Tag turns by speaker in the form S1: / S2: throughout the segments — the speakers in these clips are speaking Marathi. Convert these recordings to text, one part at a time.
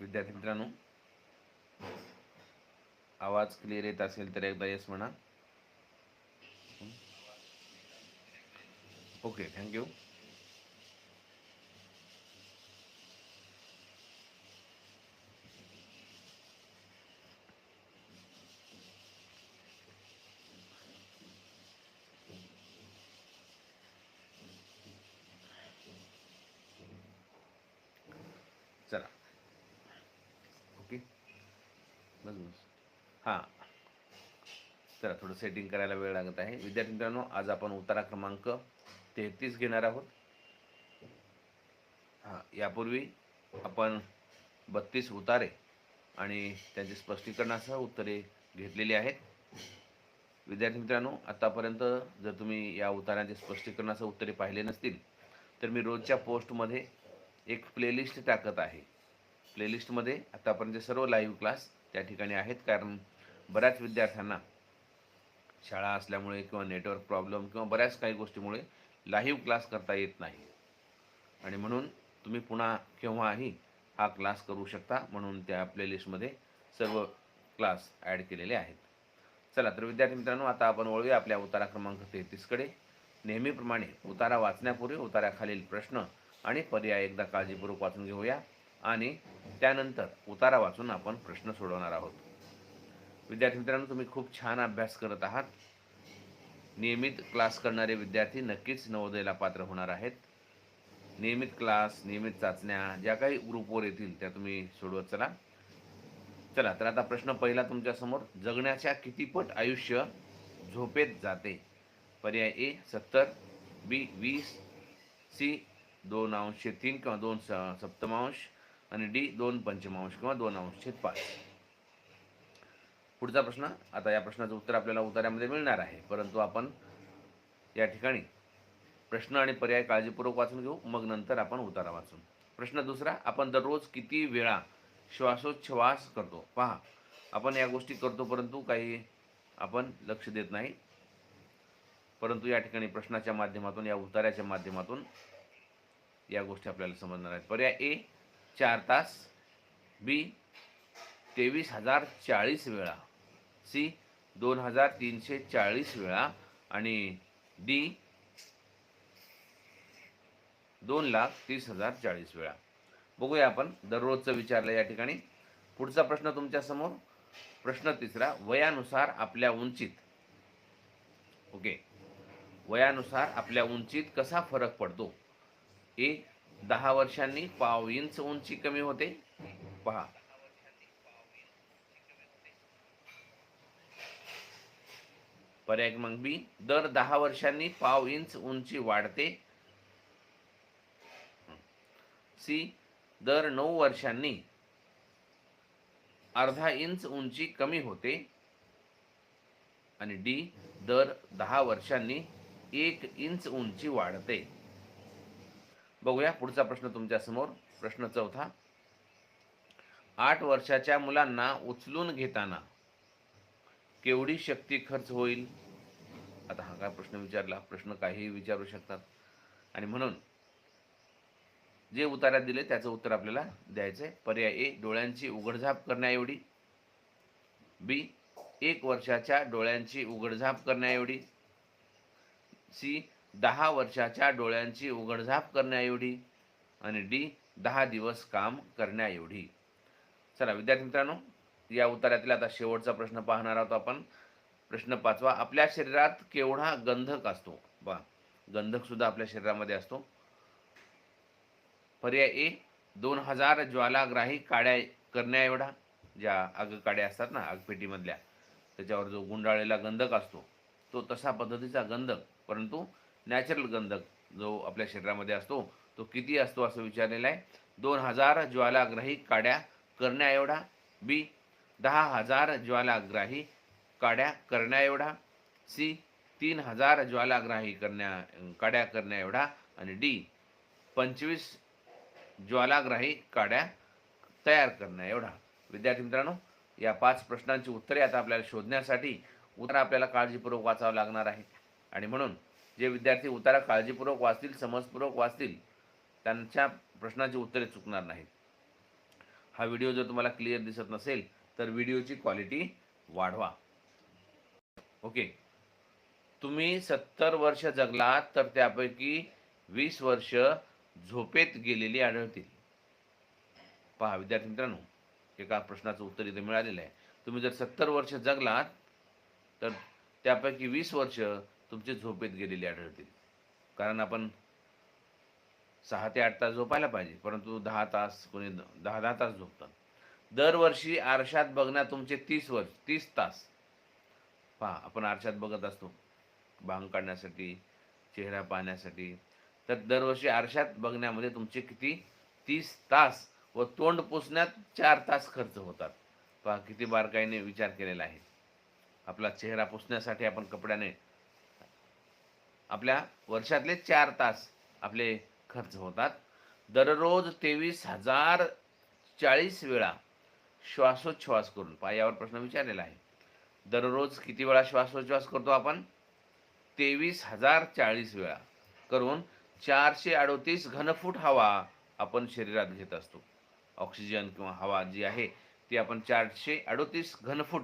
S1: विद्यार्थी मित्रांनो आवाज क्लिअर येत असेल तर एकदा येस म्हणा. ओके थँक्यू चला ओके बस बस हां. चला थोडं सेटिंग करायला वेळ लागत आहे. विद्यार्थी मित्रांनो आज आपण उतारा क्रमांक तेहतीस घेणार आहोत. हां यापूर्वी आपण बत्तीस उतारे आणि त्यांचे स्पष्टीकरणासह उत्तरे घेतलेली आहेत. विद्यार्थी मित्रांनो आतापर्यंत जर तुम्ही या उतारांचे स्पष्टीकरणासह उत्तरे पाहिले नसतील तर मी रोजच्या पोस्टमध्ये एक प्लेलिस्ट टाकत आहे. प्लेलिस्टमध्ये आतापर्यंत सर्व लाईव्ह क्लास त्या ठिकाणी आहेत. कारण बऱ्याच विद्यार्थ्यांना शाळा असल्यामुळे किंवा नेटवर्क प्रॉब्लेम किंवा बऱ्याच काही गोष्टीमुळे लाईव्ह क्लास करता येत नाही. आणि म्हणून तुम्ही पुन्हा केव्हाही हा क्लास करू शकता म्हणून त्या प्लेलिस्टमध्ये सर्व क्लास ॲड केलेले आहेत. चला तर विद्यार्थी मित्रांनो आता आपण वळूया आपल्या उतारा क्रमांक तेहतीसकडे नेहमीप्रमाणे उतारा वाचण्यापूर्वी उताराखालील प्रश्न आणि पर्याय एकदा काळजीपूर्वक वाचून घेऊया. आणि त्यानंतर उतारा वाचून आपण प्रश्न सोडवणार आहोत. विद्यार्थी मित्रांनो तुम्ही खूप छान अभ्यास करत आहात. नियमित क्लास करणारे विद्यार्थी नक्कीच नवोदयला पात्र होणार आहेत. नियमित क्लास नियमित चाचण्या ज्या काही ग्रुपवर येतील त्या तुम्ही सोडवत चला. चला तर आता प्रश्न पहिला तुमच्यासमोर जगण्याच्या कितीपट आयुष्य झोपेत जाते? पर्याय ए सत्तर बी वीस सी दोन अंश तीन किंवा दोन स सप्तमांश आणि डी दोन पंचमांश किंवा दोन अंशे पाच. पुढचा प्रश्न आता या प्रश्नाचं उत्तर आपल्याला उतार्यामध्ये मिळणार आहे. परंतु आपण या ठिकाणी प्रश्न आणि पर्याय काळजीपूर्वक वाचून घेऊ मग नंतर आपण उतारा वाचून. प्रश्न दुसरा आपण दररोज किती वेळा श्वासोच्छ्वास करतो? पहा आपण या गोष्टी करतो परंतु काही आपण लक्ष देत नाही. परंतु या ठिकाणी प्रश्नाच्या माध्यमातून या उतार्याच्या माध्यमातून या गोष्टी आपल्याला समजणार आहेत. पर्याय ए चार तास. बी तेवीस हजार चाळीस वेळा. सी दोन हजार तीनशे चाळीस वेळा. आणि डी दोन लाख तीस हजार चाळीस वेळा. बघूया आपण दररोजचं विचारलं या ठिकाणी. पुढचा प्रश्न तुमच्यासमोर प्रश्न तिसरा वयानुसार आपल्या उंचीत. ओके. वयानुसार आपल्या उंचीत कसा फरक पडतो? ए दहा वर्षांनी पाव इंच उंची कमी होते. पहा. पर्याय क्रमांक बी दर दहा वर्षांनी पाव इंच उंची वाढते. सी दर नऊ वर्षांनी अर्धा इंच उंची कमी होते. आणि डी दर दहा वर्षांनी एक इंच उंची वाढते. बघूया पुढचा प्रश्न तुमच्यासमोर प्रश्न चौथा. आठ वर्षाच्या मुलांना उचलून घेताना केवढी शक्ती खर्च होईल? आता हा काय प्रश्न विचारला? प्रश्न काहीही विचारू शकतात. आणि म्हणून जे उतारात दिले त्याचं उत्तर आपल्याला द्यायचं आहे पर्याय ए डोळ्यांची उघडझाप करण्याएवढी. बी एक वर्षाच्या डोळ्यांची उघडझाप करण्याएवढी. सी दहा वर्षाच्या डोळ्यांची उघडझाप करण्याएवढी आणि डी दहा दिवस काम करण्याएवढी. चला विद्यार्थी मित्रांनो या उत्तरातील आता शेवटचा प्रश्न पाहणार आहोत आपण. प्रश्न पाचवा आपल्या शरीरात केवढा गंधक असतो? बा गंधक सुद्धा आपल्या शरीरामध्ये असतो. पर्याय ए दोन हजार ज्वालाग्राही काड्या करण्या एवढा ज्या आगकाड्या असतात ना आगपेटीमधल्या त्याच्यावर जो गुंडाळलेला गंधक असतो तो तसा पद्धतीचा गंधक परंतु नॅचरल गंधक जो आपल्या शरीरामध्ये असतो तो किती असतो असं विचारलेलं आहे. दोन हजार ज्वालाग्राही काड्या करण्या एवढा बी दहा हजार ज्वालाग्राही काड्या करण्या एवढा सी तीन हजार ज्वालाग्राही करण्या काड्या करण्या एवढा आणि डी पंचवीस ज्वालाग्राही काड्या तयार करण्या एवढा विद्यार्थी मित्रांनो या पाच प्रश्नांची उत्तरे आता आपल्याला शोधण्यासाठी उत्तर आपल्याला काळजीपूर्वक वाचावं लागणार आहे. आणि म्हणून जे विद्यार्थी उतारा काळजीपूर्वक वाचतील समजपूर्वक वाचतील त्यांच्या प्रश्नाची उत्तरे चुकणार नाहीत. हा व्हिडिओ जर तुम्हाला क्लिअर दिसत नसेल तर व्हिडिओची क्वालिटी वाढवा. ओके. तुम्ही सत्तर वर्ष जगलात तर त्यापैकी वीस वर्ष झोपेत गेलेली आढळतील. पहा विद्यार्थी मित्रांनो एका प्रश्नाचं उत्तर इथे मिळालेलं आहे. तुम्ही जर सत्तर वर्ष जगलात तर त्यापैकी वीस वर्ष तुमचे झोपेत गेलेली आढळतील. कारण आपण सहा ते आठ तास झोपायला पाहिजे परंतु दहा तास कोणी दहा दहा तास झोपतात. दरवर्षी आरशात बघण्यात तुमचे तीस वर्ष तीस तास. पहा आपण आरशात बघत असतो. भांग काढण्यासाठी चेहरा पाहण्यासाठी. तर दरवर्षी आरशात बघण्यामध्ये तुमचे किती? तीस तास व तोंड पुसण्यात चार तास खर्च होतात. पहा किती बारकाईने विचार केलेला आहे. आपला चेहरा पुसण्यासाठी आपण कपड्याने आपल्या वर्षातले चार तास आपले खर्च होतात. दररोज तेवीस हजार चाळीस वेळा श्वासोच्छ्वास करून पहा यावर प्रश्न विचारलेला आहे. दररोज किती वेळा श्वासोच्छ्वास करतो आपण? तेवीस हजार चाळीस वेळा करून चारशे अडोतीस घनफूट हवा आपण शरीरात घेत असतो. ऑक्सिजन किंवा हवा जी आहे ती आपण चारशे अडोतीस घनफूट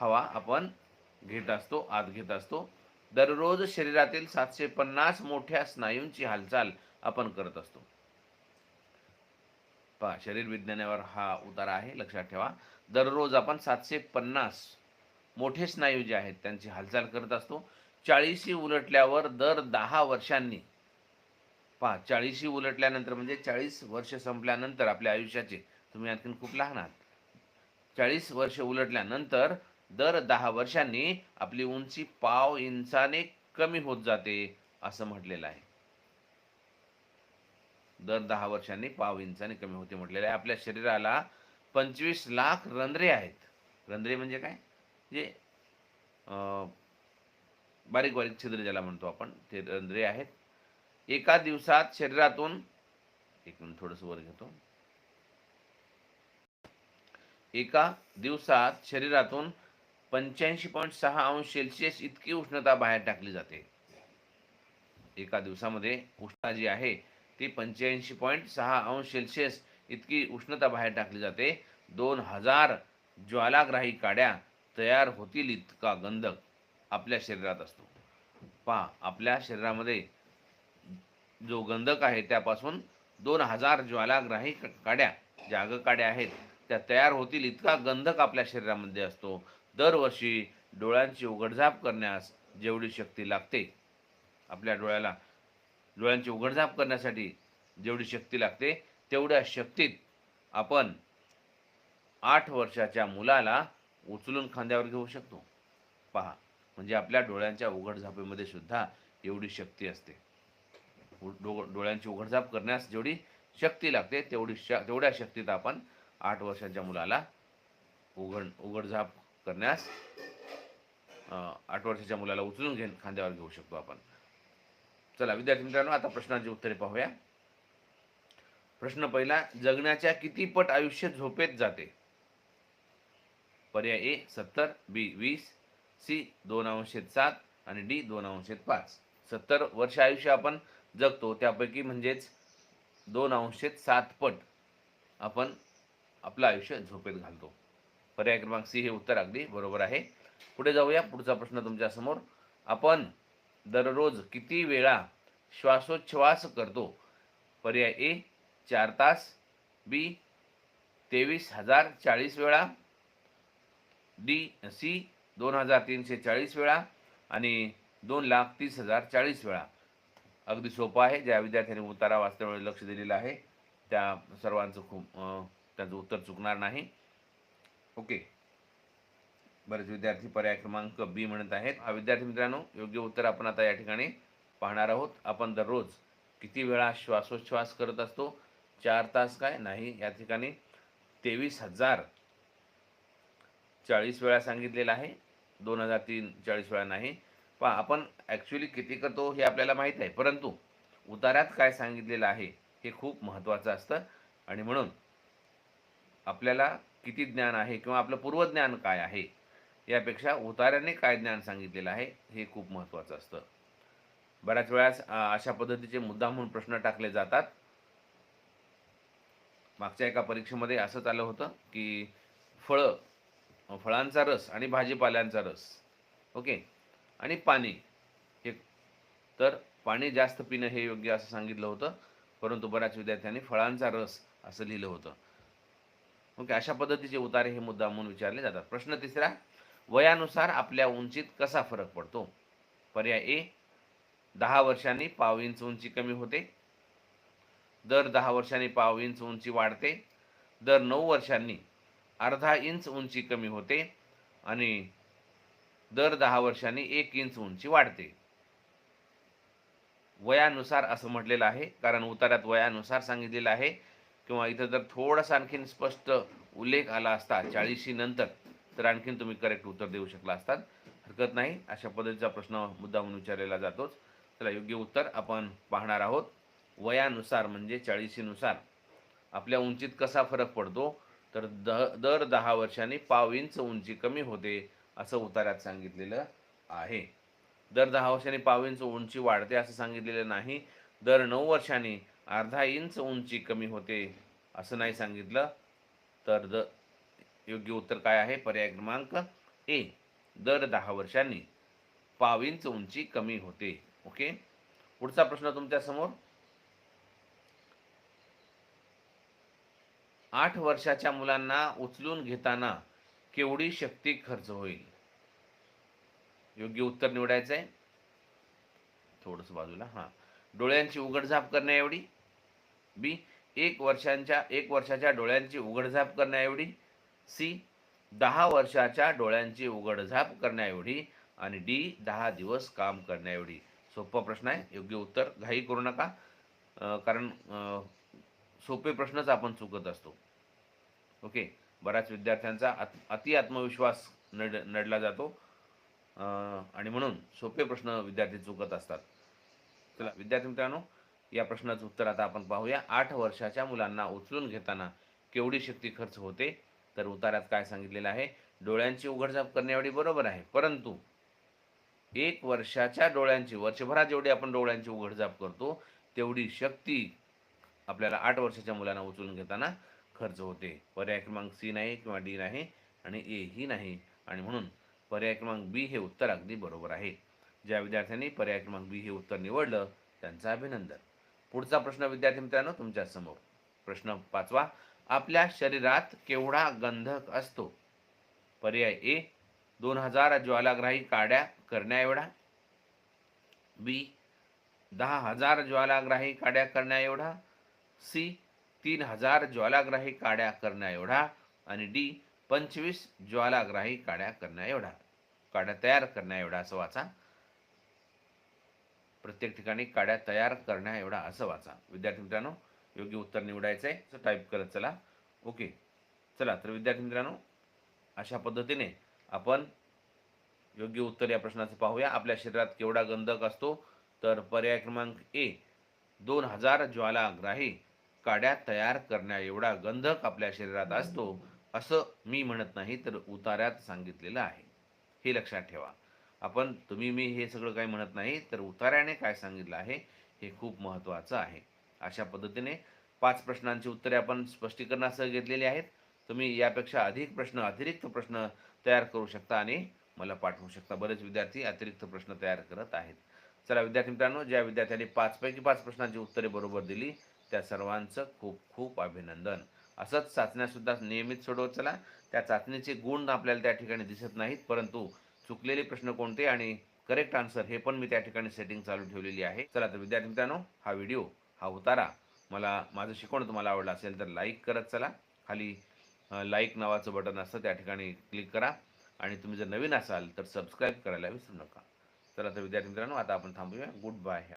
S1: हवा आपण घेत असतो आत घेत असतो. दररोज शरीरातील सातशे पन्नास मोठ्या स्नायूंची हालचाल आपण करत असतो. पहा शरीर विज्ञानावर हा उतारा आहे लक्षात ठेवा. दररोज आपण सातशे पन्नास मोठे स्नायू जे आहेत त्यांची हालचाल करत असतो. चाळीशी उलटल्यावर दर दहा वर्षांनी पहा चाळीशी उलटल्यानंतर म्हणजे चाळीस वर्ष संपल्यानंतर आपल्या आयुष्याचे तुम्ही आणखीन खूप लहान आहात. चाळीस वर्ष उलटल्यानंतर दर दहा वर्षांनी आपली उंची पाव इंचाने कमी होत जाते असं म्हटलेलं आहे. दर दहा वर्षांनी पाव इंचाने कमी होते म्हटलेलं आहे. आपल्या शरीराला पंचवीस लाख रंध्रे आहेत. रंध्रे म्हणजे काय? जे अं, बारीक बारीक छिद्र ज्याला म्हणतो आपण ते रंध्रे आहेत. एका दिवसात शरीरातून एक मिनिट थोडस वर घेतो. एका दिवसात शरीरातून पंच्याऐंशी पॉईंट सहा अंश सेल्सिअस इतकी उष्णता बाहेर टाकली जाते. एका दिवसामध्ये उष्णता जी आहे ती पंच्याऐंशी पॉईंट सहा अंश सेल्सिअस इतकी उष्णता बाहेर टाकली जाते. दोन हजार ज्वालाग्राही काड्या तयार होतील इतका गंधक आपल्या शरीरात असतो. पहा आपल्या शरीरामध्ये जो गंधक आहे त्यापासून दोन हजार ज्वालाग्राही काड्या ज्या काड्या आहेत त्या तयार होतील इतका गंधक आपल्या शरीरामध्ये असतो. दरवर्षी डोळ्यांची उघडझाप करण्यास जेवढी शक्ती लागते आपल्या डोळ्याला डोळ्यांची उघडझाप करण्यासाठी जेवढी शक्ती लागते तेवढ्या शक्तीत आपण आठ वर्षाच्या मुलाला उचलून खांद्यावर घेऊ शकतो. पहा म्हणजे आपल्या डोळ्यांच्या उघडझापेमध्ये सुद्धा एवढी शक्ती असते. डो डोळ्यांची उघडझाप करण्यास जेवढी शक्ती लागते तेवढी श तेवढ्या शक्तीत आपण आठ वर्षाच्या मुलाला उघड उघडझाप करण्यास आठ वर्षाच्या मुलाला उचलून घेऊन खांद्यावर घेऊ शकतो आपण. चला विद्यार्थी मित्रांनो आता प्रश्नाची उत्तरे पाहूया. प्रश्न पहिला जगण्याच्या किती पट आयुष्य झोपेत जाते? पर्याय ए सत्तर बी वीस सी दोन अंशेत सात आणि डी दोन अंशेत पाच. सत्तर वर्ष आयुष्य आपण जगतो त्यापैकी म्हणजेच दोन अंशेत सात पट आपण आपलं आयुष्य झोपेत घालतो. पर्याय क्रमांक सी हे उत्तर अगदी बरोबर आहे. पुढे जाऊया. पुढचा प्रश्न तुमच्यासमोर आपण दररोज किती वेळा श्वासोच्छ्वास करतो? पर्याय ए चार तास. बी तेवीस हजार चाळीस वेळा. डी सी दोन हजार तीनशे चाळीस वेळा. आणि दोन लाख तीस हजार चाळीस वेळा. अगदी सोपं आहे. ज्या विद्यार्थ्यांनी उतारा वाचण्यावर लक्ष दिलेलं आहे त्या सर्वांचं खूप त्यांचं उत्तर चुकणार नाही. ओके. बरेच विद्यार्थी पर्याय क्रमांक बी म्हणत आहेत. हा विद्यार्थी मित्रांनो योग्य उत्तर आपण आता या ठिकाणी पाहणार आहोत. आपण दररोज किती वेळा श्वासोच्छ्वास करत असतो? चार तास काय? नाही. या ठिकाणी तेवीस हजार चाळीस वेळा सांगितलेलं आहे. दोन हजार तीन चाळीस वेळा नाही. पहा आपण ॲक्च्युली किती करतो हे आपल्याला माहीत आहे. परंतु उतारात काय सांगितलेलं आहे हे खूप महत्त्वाचं असतं. आणि म्हणून आपल्याला किती ज्ञान आहे किंवा आपलं पूर्वज्ञान काय आहे यापेक्षा उतार्याने काय ज्ञान सांगितलेलं आहे हे खूप महत्त्वाचं असतं. बऱ्याच वेळास अशा पद्धतीचे मुद्दा म्हणून प्रश्न टाकले जातात. मागच्या एका परीक्षेमध्ये असंच आलं होतं की फळं फळांचा रस आणि भाजीपाल्यांचा रस ओके? आणि पाणी. हे तर पाणी जास्त पिणं हे योग्य असं सांगितलं होतं परंतु बऱ्याच विद्यार्थ्यांनी फळांचा रस असं लिहिलं होतं. ओके अशा पद्धतीचे उतारे हे मुद्दा म्हणून विचारले जातात. प्रश्न तिसरा वयानुसार आपल्या उंचीत कसा फरक पडतो? पर्याय ए दहा वर्षांनी पाव इंच उंची कमी होते. दर दहा वर्षांनी पाव इंच उंची वाढते. दर नऊ वर्षांनी अर्धा इंच उंची कमी होते आणि दर दहा वर्षांनी एक इंच उंची वाढते. वयानुसार असं म्हटलेलं आहे कारण उतार्यात वयानुसार सांगितलेलं आहे किंवा इथं जर थोडासा आणखीन स्पष्ट उल्लेख आला असता चाळीशी नंतर तर आणखीन तुम्ही करेक्ट उत्तर देऊ शकला असतात हरकत नाही. अशा पद्धतीचा प्रश्न मुद्दा म्हणून विचारलेला जातोच. त्याला योग्य उत्तर आपण पाहणार आहोत. वयानुसार म्हणजे चाळीशीनुसार. आपल्या उंचीत कसा फरक पडतो? तर द दर दहा वर्षांनी पाव इंच उंची कमी होते असं उतार्यात सांगितलेलं आहे. दर दहा वर्षांनी पाव इंच उंची वाढते असं सांगितलेलं नाही. दर नऊ वर्षांनी अर्धा इंच उंची कमी होते असं नाही सांगितलं. तर द योग्य उत्तर काय आहे? पर्याय क्रमांक ए. दर दहा वर्षांनी पाव इंच उंची कमी होते. ओके? पुढचा प्रश्न तुमच्यासमोर आठ वर्षाच्या मुलांना उचलून घेताना केवढी शक्ती खर्च होईल? योग्य उत्तर निवडायचं आहे थोडंसं बाजूला हां. डोळ्यांची उघडझाप करण्याएवढी बी एक वर्षांच्या एक वर्षाच्या डोळ्यांची उघडझाप करण्याएवढी. सी दहा वर्षाच्या डोळ्यांची उघडझाप करण्याएवढी. आणि डी दहा दिवस काम करण्याएवढी. सोपा प्रश्न आहे. योग्य उत्तर घाई करू नका. कारण सोपे प्रश्नच आपण चुकत असतो. ओके? बऱ्याच विद्यार्थ्यांचा आत अति आत्मविश्वास नड नडला जातो. आणि म्हणून सोपे प्रश्न विद्यार्थी चुकत असतात. चला विद्यार्थी मित्रांनो या प्रश्नाचं उत्तर आता आपण पाहूया. आठ वर्षाच्या मुलांना उचलून घेताना केवढी शक्ती खर्च होते? तर उतारात काय सांगितलेलं आहे? डोळ्यांची उघडझाप करण्याएवढी बरोबर आहे. परंतु एक वर्षाच्या डोळ्यांची वर्षभरात जेवढी आपण डोळ्यांची उघडझाप करतो तेवढी शक्ती आपल्याला आठ वर्षाच्या मुलांना उचलून घेताना खर्च होते. पर्याय क्रमांक सी नाही किंवा डी नाही आणि ए ही नाही. आणि म्हणून पर्याय क्रमांक बी हे उत्तर अगदी बरोबर आहे. ज्या विद्यार्थ्यांनी पर्याय क्रमांक बी हे उत्तर निवडलं त्यांचं अभिनंदन. पुढचा प्रश्न विद्यार्थी मित्रांनो तुमच्यासमोर. प्रश्न पाचवा आपल्या शरीरात केवढा गंधक असतो? पर्याय ए दोन हजार ज्वालाग्राही काड्या करण्याएवढा. बी दहा हजार ज्वालाग्राही काड्या करण्याएवढा. सी तीन हजार ज्वालाग्राही काड्या करण्याएवढा. आणि डी पंचवीस ज्वालाग्राही काड्या करण्याएवढा. काड्या तयार करण्याएवढा असं वाचा. प्रत्येक ठिकाणी काड्या तयार करण्या एवढा असं वाचा. विद्यार्थी मित्रांनो योग्य उत्तर निवडायचं आहे टाईप करत चला. ओके चला तर विद्यार्थी मित्रांनो अशा पद्धतीने आपण योग्य उत्तर या प्रश्नाचं पाहूया. आपल्या शरीरात केवढा गंधक असतो? तर पर्याय क्रमांक ए दोन हजार ज्वालाग्राही काड्या तयार करण्या एवढा गंधक आपल्या शरीरात असतो असं मी म्हणत नाही तर उतार्यात सांगितलेलं आहे. हे लक्षात ठेवा. आपण तुम्ही मी हे सगळं काही म्हणत नाही तर उतार्याने काय सांगितलं आहे हे खूप महत्त्वाचं आहे. अशा पद्धतीने पाच प्रश्नांची उत्तरे आपण स्पष्टीकरणासह घेतलेली आहेत. तुम्ही यापेक्षा अधिक प्रश्न अतिरिक्त प्रश्न तयार करू शकता आणि मला पाठवू शकता. बरेच विद्यार्थी अतिरिक्त प्रश्न तयार करत आहेत. चला विद्यार्थी मित्रांनो ज्या विद्यार्थ्यांनी पाचपैकी पाच प्रश्नांची उत्तरे बरोबर दिली त्या सर्वांचं खूप खूप अभिनंदन. असंच चाचण्यासुद्धा नियमित सोडवत चला. त्या चाचणीचे गुण आपल्याला त्या ठिकाणी दिसत नाहीत परंतु चुकलेले प्रश्न कोणते आणि करेक्ट आन्सर हे पण मी त्या ठिकाणी सेटिंग चालू ठेवलेली आहे. चला तर विद्यार्थी मित्रांनो हा व्हिडिओ हा उतारा मला माझं शिकवणं तुम्हाला आवडलं असेल तर लाईक करत चला. खाली लाईक नावाचं बटन असतं त्या ठिकाणी क्लिक करा. आणि तुम्ही जर नवीन असाल तर सबस्क्राईब करायला विसरू नका. चला तर विद्यार्थी मित्रांनो आता आपण थांबूया. Good bye